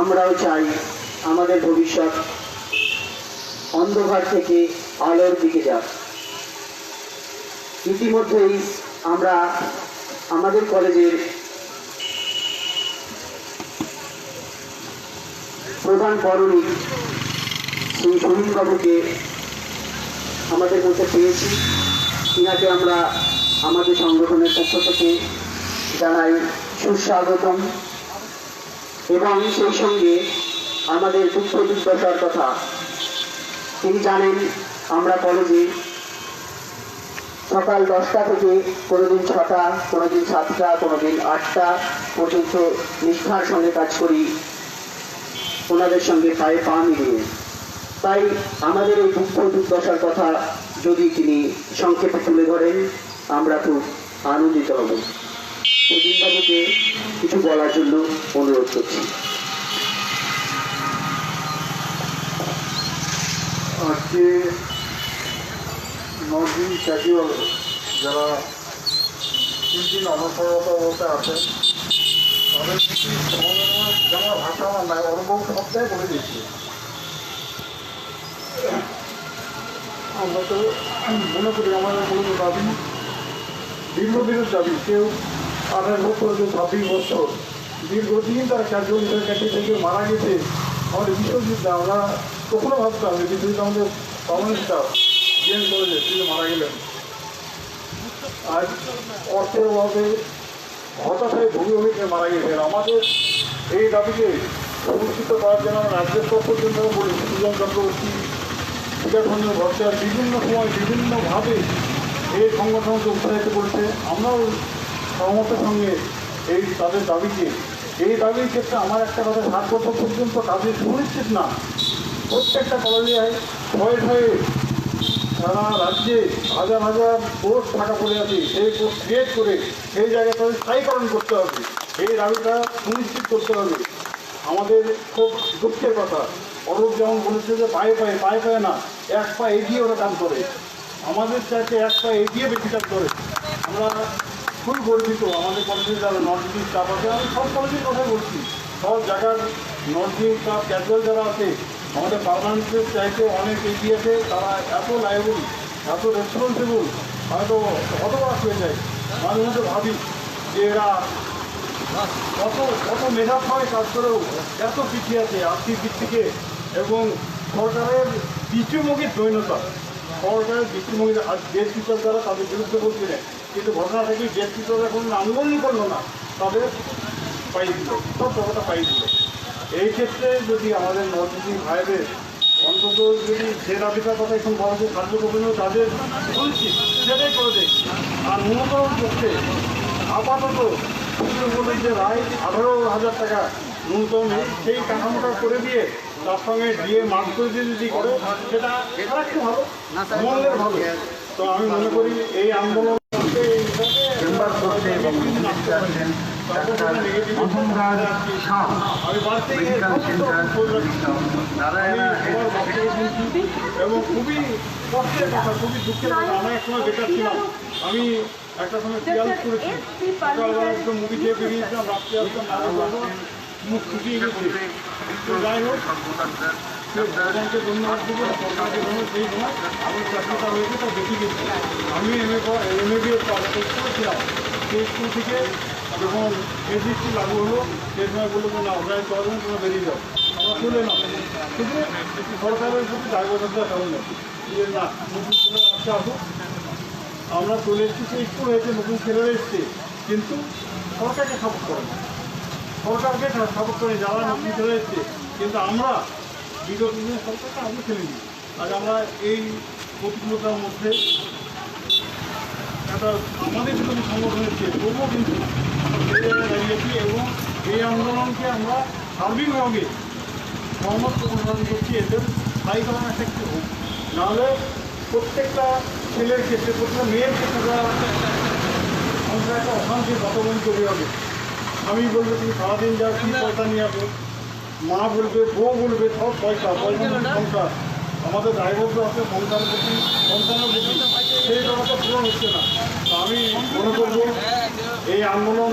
আমরাও চাই আমাদের ভবিষ্যৎ অন্ধকার থেকে আলোর দিকে যাক। ইতিমধ্যেই আমরা আমাদের কলেজের প্রধান করণিক শ্রী সুনীলবাবুকে আমাদের মধ্যে পেয়েছি। তিনাকে আমরা আমাদের সংগঠনের পক্ষ থেকে জানাই সুস্বাগতম। এবং সেই সঙ্গে আমাদের দুঃখ দুর্দশার কথা। তিনি জানেন, আমরা কলেজে সকাল দশটা থেকে কোনোদিন ছটা, কোনোদিন সাতটা, কোনোদিন আটটা পর্যন্ত নিষ্ঠার সঙ্গে কাজ করি। ওনাদের সঙ্গে পায়ে পা মিলিয়ে। তাই আমাদের এই দুঃখ দুর্দশার কথা যদি তিনি সংক্ষেপে তুলে ধরেন, আমরা খুব আনন্দিত হব। প্রদীপবাবুকে কিছু বলার জন্য অনুরোধ করছি। আজকে নদিন ক্যাজুয়াল যারা তিন দিন অনসরত অবস্থায় আছেন, তাদের সমবেদনা ভাষা আমার নাই অনুভব সবটাই বলে দিয়েছি। আমরা তো মনে করি আমাদের কোনো দাবি দীর্ঘদিনের দাবি, কেউ আঠাশ বছর ছাব্বিশ বছর। দীর্ঘদিন তারা হিসেবে কেটে থেকে মারা গেছে। আমাদের বিশ্বজিৎ আমরা কখনো ভাবতাম যে বিশ্বজিৎ আমাদের স্টাফ জিএন কলেজে তিনি মারা গেলেন। আজ অর্থের অভাবে হতাশায় ভুগি ভুগিতে মারা গেছেন। আমাদের এই দাবিকে অনুষ্ঠিত করার জন্য আমরা রাজ্যের পক্ষ পর্যন্ত বলি সুজন চক্রবর্তী বিকাশরঞ্জন ভট্টাচার্য বিভিন্ন সময় বিভিন্নভাবে এই সংগঠনকে উৎসাহিত করেছে। আমরাও সহমতের সঙ্গে এই তাদের দাবিকে, এই দাবির ক্ষেত্রে আমার একটা কথা ষাট বছর পর্যন্ত কাজে সুনিশ্চিত না। প্রত্যেকটা কলেজে ভয়ে ভয়ে সারা রাজ্যে হাজার হাজার পোস্ট থাকা পড়ে আছে। সেই পোস্ট ক্রিয়েট করে সেই তাদের স্থায়ীকরণ করতে হবে। এই দাবিটা সুনিশ্চিত করতে হবে। আমাদের খুব দুঃখের কথা। অরূপ যেমন বলেছে যে পায়ে পায়ে পায়ে পায়ে না, এক পা এগিয়ে ওরা কাজ করে। আমাদের চাইতে এক পা এগিয়ে বেশি কাজ করে। আমরা খুব গর্বিত আমাদের কলেজে যারা নর্থ ইস্ট স্টাফ আছে, আমি সব কলেজের কথাই বলছি। সব জায়গার নর্থ ইস্ট স্টাফ ক্যাজুয়াল যারা আছে, আমাদের পার্মানেন্টের চাইতে অনেক এগিয়ে আছে, তারা এত লাইবল এত রেসপন্সিবল হয়তো হতবাক হয়ে যায়। মাঝে মধ্যে ভাবি যে এরা কত কত মেধাভাবে কাজ করেও এত পিছিয়ে আছে আর্থিক দিক থেকে এবং সরকারের দৃষ্টিমুখী দৈনতা সরকারের দৃষ্টিমুখী আর দেশ দ্বারা তাদের বিরুদ্ধে বলছি না কিন্তু ঘটনা থেকে দেশ টিচাররা কোনো আন্দোলন করল না, তাদের পাই দিল, সব ব্যাপারটা পাই দিল। এই ক্ষেত্রে যদি আমাদের নর্থ ভাইদের অন্তত যদি যে দাবিটার কথা এখন বলা যে কার্য করবেন তাদের বলছি, সেটাই করে দেয় আর ন্যূনতম পক্ষে আপাতত কোর্টের যে রায় আঠারো হাজার টাকা ন্যূনতম সেই কাঠামোটা করে দিয়ে তার সঙ্গে দিয়ে মার্ক করে দিয়ে যদি করে সেটা আর একটু ভালো। মঙ্গলের ভালো। তো আমি মনে করি এই আন্দোলন চেম্বার করতে এবং এবং খুবই কষ্টের কথা খুবই দুঃখের কথা। আমি এক সময় বেকার ছিলাম। আমি একটা সময় পিয়াজ করেছি। সকালবেলা মুভি খেয়ে বেরিয়েছিলাম রাত্রে আসতাম মুখ শুকিয়ে গেছে তো যাই হোক ধন্যবাদ দেবো সরকারকে ধন্যবাদ সেই সময় আমার হয়েছে তা বেশি গেছি আমি এম এ এম এ সেই স্কুল থেকে যখন এসএসসি লাগু হলো সেই সময় বলল যে না ওরা চলবেন তোমরা বেরিয়ে যাও আমরা চলে না শুধু সরকারের প্রতি দায়বদ্ধতার কারণে যে না নতুন ছেলে আসতে আসুক আমরা চলে এসেছি, সেই স্কুল হয়েছে নতুন ছেলেরা এসছে। কিন্তু সরকারকে সাপোর্ট করে না সরকারকে সাপোর্ট করে যারা নতুন এসছে কিন্তু আমরা বিগত দিনের সরকারকে আগে ফেলে দিই। আজ আমরা এই প্রতিকূলতার মধ্যে একটা আমাদের যদি সংগঠন এসছে তবুও কিন্তু আমরা জায়গায় দাঁড়িয়েছি এবং এই আন্দোলনকে আমরা সার্বিকভাবে সমস্ত প্রদান করছি এদের স্থায়ীকরণের ক্ষেত্রে হোক। নাহলে প্রত্যেকটা ছেলের ক্ষেত্রে প্রত্যেকটা মেয়ের ক্ষেত্রে তারা সংসারে একটা অশান্তির বাতাবরণ তৈরি হবে। আমি বলব তুমি সারাদিন যা কি পয়সা নিয়ে আসো। মা বলবে, বউ বলবে, সব পয়সা পয়সা মানে সংসার। আমাদের দায়বদ্ধ আছে সন্তানের প্রতি সন্তানের প্রতি সেই ব্যাপারটা পূরণ হচ্ছে না। তো আমি মনে করব, এই আন্দোলন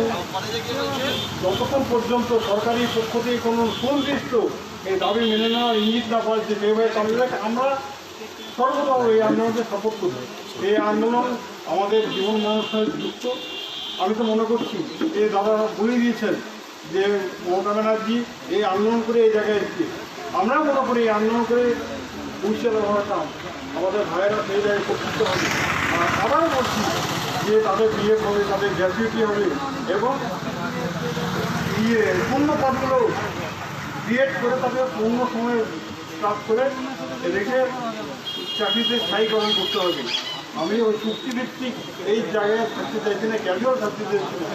যতক্ষণ পর্যন্ত সরকারি পক্ষ থেকে কোনো সুনির্দিষ্ট এই দাবি মেনে নেওয়ার ইঙ্গিত না পাওয়া যে যেভাবে চালিয়ে আমরা সর্বদা এই আন্দোলনকে সাপোর্ট করব। এই আন্দোলন আমাদের জীবন সঙ্গে যুক্ত। আমি তো মনে করছি এই দাদা বলে দিয়েছেন যে মমতা ব্যানার্জি এই আন্দোলন করে এই জায়গায় এসেছে। আমরা মনে করি এই আন্দোলন করে উড়িষ্যা ব্যবহারতাম আমাদের ভাইয়েরা সেই জায়গায় উপকৃত হবে। আর বলছি যে তাদের বিয়ে হবে, তাদের গ্র্যাজুয়েটি হবে এবং ইয়ে পূর্ণ পদগুলো বিএড করে তাদের পূর্ণ সময় কাজ করে রেখে চাকরিতে স্থায়ী স্থায়ীকরণ করতে হবে। আমি ওই চুক্তিভিত্তিক এই জায়গায় থাকতে চাইছি না। ক্যাজুয়াল থাকতে চাইছি না?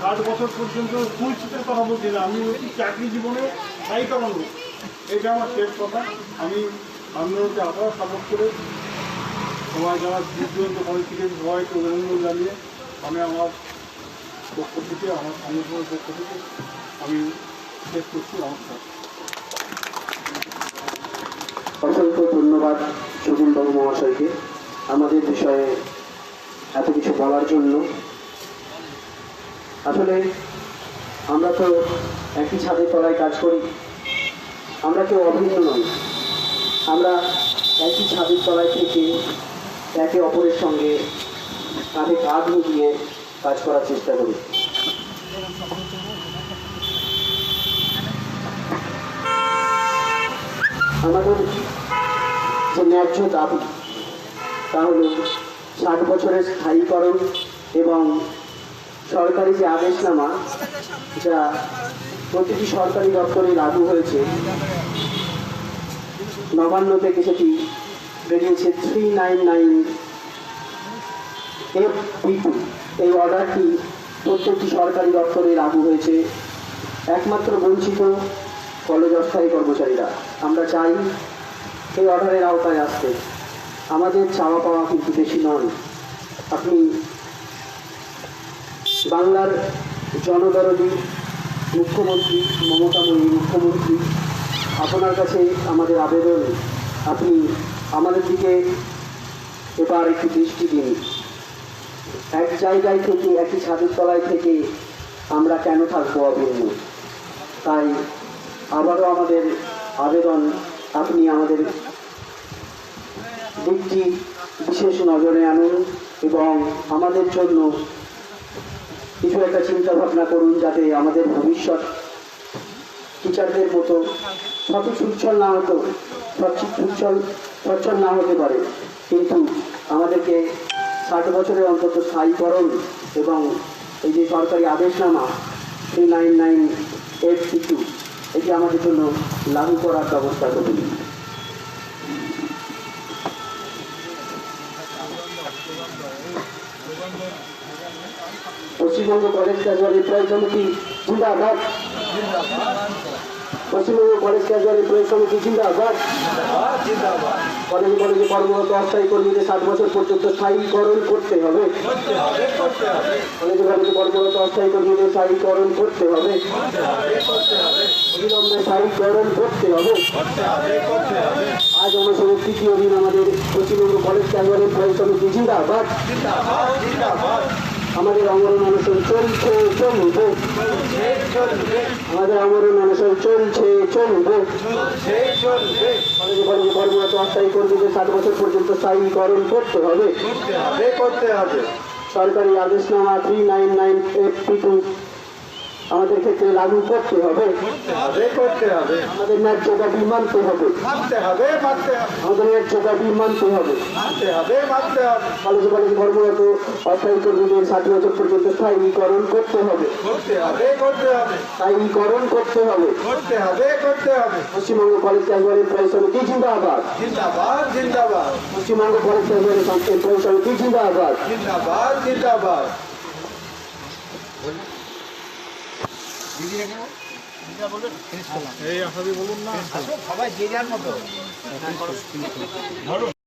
ষাট বছর পর্যন্ত সুনিশ্চিতের কথা বলছি না। আমি ওই চাকরি জীবনে স্থায়ীকরণ হোক এটা আমার শেষ কথা। আমি আন্দোলনকে আবার সাপোর্ট করে সবাই যারা দুর্দান্ত কলেজ থেকে সবাইকে অভিনন্দন জানিয়ে আমি আমার পক্ষ থেকে, আমার সংগঠনের পক্ষ থেকে আমি শেষ করছি। নমস্কার। অসংখ্য ধন্যবাদ সুগুল বাবু মহাশয়কে। আমাদের বিষয়ে এত কিছু বলার জন্য। আসলে আমরা তো একই ছাদের তলায় কাজ করি। আমরা কেউ অভিন্ন নই। আমরা একই ছাদের তলায় থেকে একে অপরের সঙ্গে কাঁধে কাঁধ মিলিয়ে কাজ করার চেষ্টা করি। আমাদের যে ন্যায্য দাবি তা হল ষাট বছরের স্থায়ীকরণ এবং সরকারি যে আদেশনামা, যা প্রতিটি সরকারি দপ্তরে লাগু হয়েছে, নবান্ন থেকে সেটি বেরিয়েছে three nine nine F B two এই অর্ডারটি প্রত্যেকটি সরকারি দপ্তরে লাগু হয়েছে। একমাত্র বঞ্চিত কলেজ অস্থায়ী কর্মচারীরা। আমরা চাই এই অর্ডারের আওতায় আসতে। আমাদের চাওয়া পাওয়া কিন্তু বেশি নয়। আপনি বাংলার জনদরদী মুখ্যমন্ত্রী মমতাময়ী মুখ্যমন্ত্রী, আপনার কাছে আমাদের আবেদন। আপনি আমাদের দিকে এবার একটু দৃষ্টি দিন। এক জায়গায় থেকে একই ছাদের তলায় থেকে আমরা কেন থাকব অভিন্ন? তাই আবারও আমাদের আবেদন, আপনি আমাদের দিকটি বিশেষ নজরে আনুন এবং আমাদের জন্য কিছু একটা চিন্তা ভাবনা করুন যাতে আমাদের ভবিষ্যৎ টিচারদের মতো সঠিক উচ্ছল না হতো, সঠিক উচ্ছল সচ্ছল না হতে পারে। কিন্তু আমাদেরকে ষাট বছরের অন্তত স্থায়ীকরণ এবং এই যে সরকারি আদেশনামা three nine nine eight two এটি আমাদের জন্য লাগু করার ব্যবস্থা করুন। পশ্চিমবঙ্গ কলেজ ক্যাজুয়াল এমপ্লয়ি সমিতি জিন্দাবাদ। পশ্চিমবঙ্গ কলেজ ক্যাজুয়াল এমপ্লয়ি সমিতি জিন্দাবাদ। কলেজে কলেজে কর্মরত অস্থায়ী কর্মীদের ষাট বছর পর্যন্ত স্থায়ীকরণ করতে হবে। কলেজে কলেজে কর্মরত অস্থায়ী কর্মীদের স্থায়ীকরণ করতে হবে। অবিলম্বে স্থায়ীকরণ করতে হবে। আজ অনুষ্ঠানের তৃতীয় দিন আমাদের পশ্চিমবঙ্গ কলেজ ক্যাজুয়াল এমপ্লয়ি সমিতি জিন্দাবাদ। আমাদের আমরণ অনশন চলছে চলবে। আমাদের আমরণ অনশন চলছে চলবে। কলেজে কর্মরত অস্থায়ী কর্মীদের ষাট বছর পর্যন্ত স্থায়ীকরণ করতে হবে। করতে হবে। সরকারি আদেশনামা three nine nine eight two আমাদের ক্ষেত্রে লাগু করতে হবে। হবে করতে হবে। আমাদের ন্যায্য দাবি মানতে হবে। মানতে হবে মানতে হবে। আমাদের ন্যায্য দাবি মানতে হবে। মানতে হবে মানতে হবে। কলেজে কলেজে কর্মরত অস্থায়ী কর্মীদের ষাট বছর পর্যন্ত স্থায়ীকরণ করতে হবে। করতে হবে করতে হবে। স্থায়ীকরণ করতে হবে। করতে হবে করতে হবে। পশ্চিমবঙ্গ কলেজ ক্যাজুয়াল এমপ্লয়ি সমিতি জিন্দাবাদ। জিন্দাবাদ জিন্দাবাদ। পশ্চিমবঙ্গ কলেজ ক্যাজুয়াল এমপ্লয়ি সমিতি জিন্দাবাদ। জিন্দাবাদ জিন্দাবাদ। এই আসাবি বলুন না। সবাই যে যার মতো।